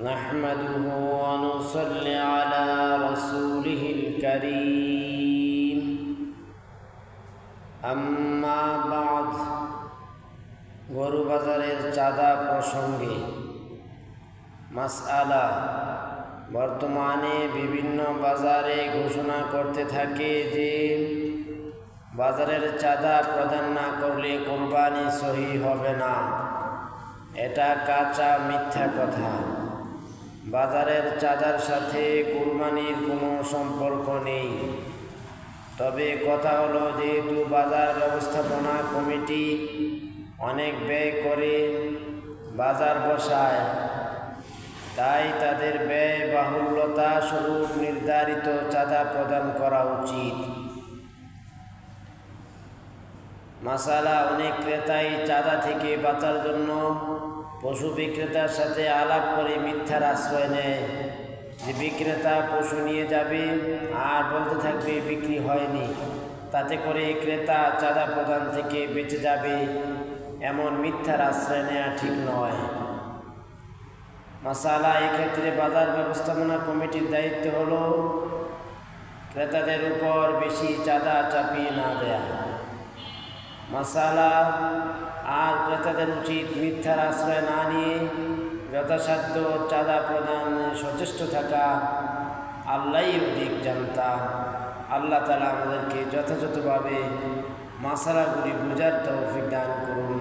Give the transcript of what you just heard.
نحمده ونصلي على رسوله الكريم أما بعد গরু বাজারের চাঁদা প্রসঙ্গে মাসআলা বর্তমানে বিভিন্ন বাজারে ঘোষণা করতে থাকে যে বাজারের চাঁদা প্রদান না করলে কোরবানি সহি হবে না এটা কাঁচা মিথ্যা কথা বাজারের চাঁদার সাথে কোরবানির কোনো সম্পর্ক নেই। তবে কথা হলো, যেহেতু বাজার ব্যবস্থাপনা কমিটি অনেক ব্যয় করে বাজার বসায়, তাই তাদের ব্যয় বাহুল্যতা স্বরূপ নির্ধারিত চাঁদা প্রদান করা উচিত। মাসালা, অনেক ক্রেতাই চাঁদা থেকে বাঁচার জন্য পশু বিক্রেতার সাথে আলাপ করে মিথ্যার আশ্রয় নেয়। যে বিক্রেতা পশু নিয়ে যাবে আর বলতে থাকবে, বিক্রি হয়নি। তাতে করে ক্রেতা চাঁদা প্রদান থেকে বেঁচে যাবে। এমন মিথ্যার আশ্রয় নেওয়া ঠিক নয়। মাসালা এক্ষেত্রে বাজার ব্যবস্থাপনা কমিটির দায়িত্ব হলো ক্রেতাদের উপর বেশি চাঁদা চাপিয়ে না দেয়া। মশালা আর ক্রেতাদের উচিত মিথ্যার আশ্রয় না নিয়ে যথাসাধ্য চাঁদা প্রদান সচেষ্ট থাকা আল্লাহ অধিক জানতা। আল্লাহ তালা আমাদেরকে যথাযথভাবে মশালাগুলি বোঝার তৌফিক দান করুন।